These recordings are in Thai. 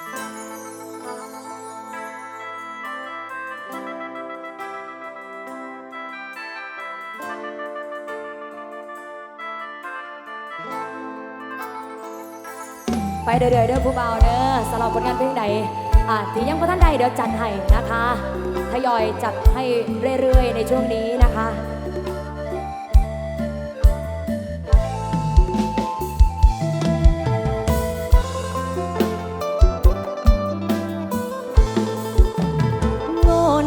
ไปเรื่อยๆเด้อผู้เบาวเด้อสำหรับผลงานเพลงใดอ่าที่ยังบ่ทันใดเดี๋ยวจัดให้นะคะ ทยอยจัดให้เรื่อยๆ ในช่วงนี้นะคะ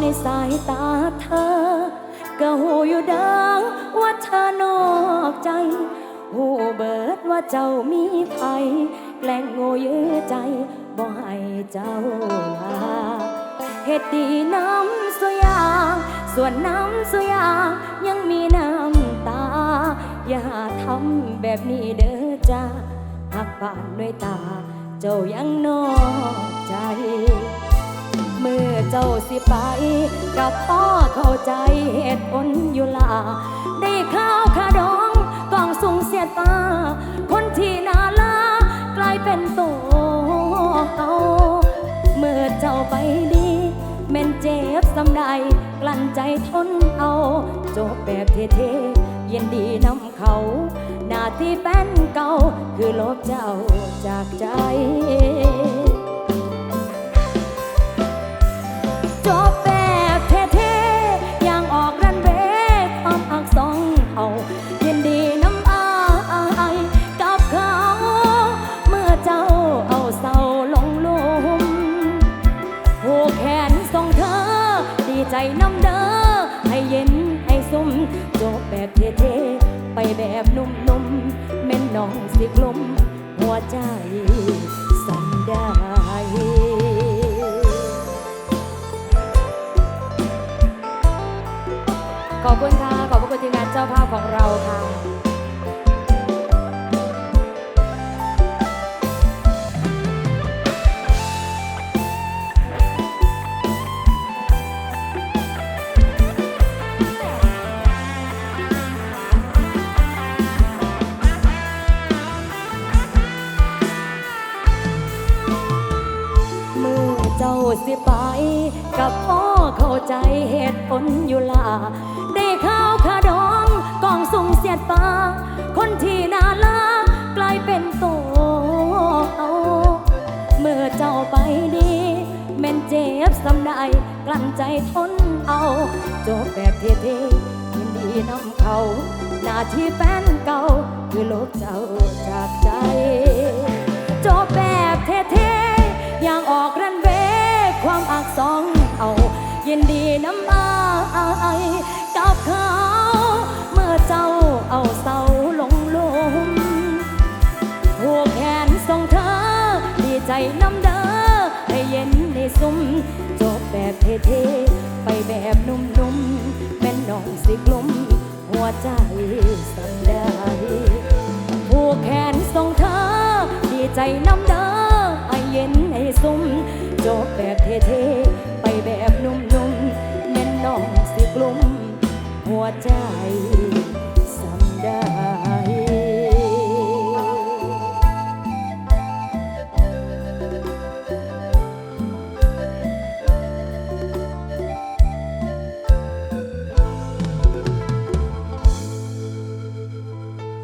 ในสายตาเธอ ก็หูอยู่ดังว่าเธอนอกใจ หูเบิดว่าเจ้ามีไผแกล้งโง่เยื้อใจบ่ให้เจ้าลาเหตุดีน้ำสุยางส่วนน้ำสุยางยังมีน้ำตา อย่าทำแบบนี้เด้อจ้าหักป่านด้วยตา เจ้ายังนอกใจ มื่อเจ้าสิไป กับพ่อเข้าใจเหตุผลอยู่ลา ได้ข้าวขาดองกองสูงเสียตา คนที่นาลากลายเป็นตัวเขาเมื่อเจ้าไปดีแม่นเจ็บสำใดกลั้นใจทนเอาจบแบบเท่ๆเย็นดีนำเขาหน้าที่แฟนเก่าคือลบเจ้าจากใจ จบแบบเท่ๆอย่างออกรันเวย์ความอักสองเอายินดีน้ำอายกับเขา เมื่อเจ้าเอาเศร้าลงลุมผูกแขนส่งเธอ ดีใจน้ำเด้อให้เย็นให้ซุ่มจบแบบเท่ๆไปแบบนุ่มๆเม่นน้องสิกลมหัวใจสั่นได้ ขอบคุณค่ะ ขอบพระคุณทีมงานเจ้าภาพของเราค่ะ เมื่อเจ้าสิไปกับ ใจเหตุผลอยู่ลา ได้ข้าวขาดองกองสุ่งเสียดฟ้า คนที่นาลากลายเป็นโตเอาเมื่อเจ้าไปดีแม่นเจ็บสำใดกลั้นใจทนเอา จบแบบเท่ๆยินดีน้ำเขา หน้าที่แฟนเก่าคือลบเจ้าจากใจินดีน้ำอายกับเขา เมื่อเจ้าเอาเสาลงลมหัวแขนทรงเธอ ดีใจน้ำเด้อให้เย็นในซุ้มจบแบบเท่ๆไปแบบนุ่มๆแม่นน้องสิกลุ่มหัวใจสัำได้หัวแขนทรงเธอ ดีใจน้ำเด้อไอเย็นในซุ้มจบแบบเท่ๆ